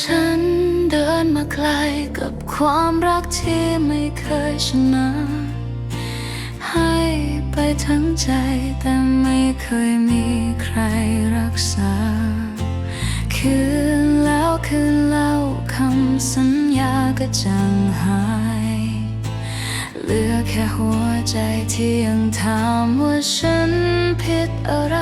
ฉันเดินมาไกลกับความรักที่ไม่เคยชนะ ให้ไปทั้งใจแต่ไม่เคยมีใครรักษา คืนแล้วคืนแล้วคำสัญญาก็จางหาย เหลือแค่หัวใจที่ยังถามว่าฉันผิดอะไร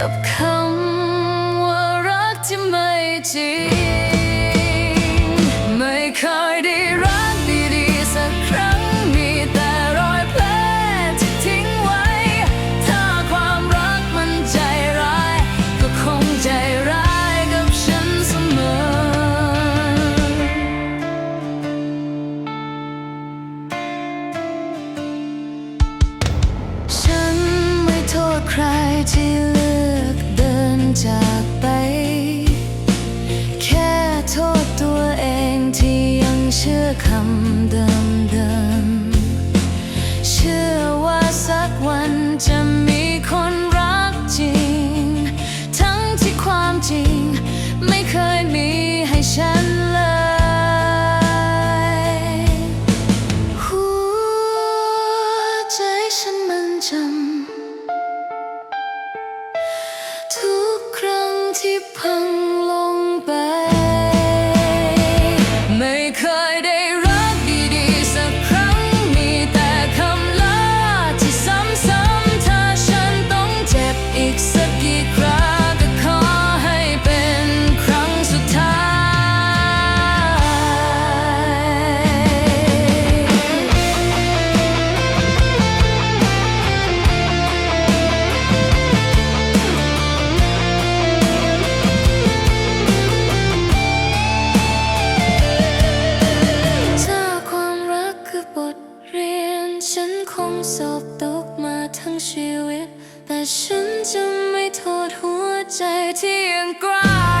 กั รั้ง คงสอบตกมาทั้งชีวิต แต่ฉันจะไม่โทษหัวใจที่ยังกล้า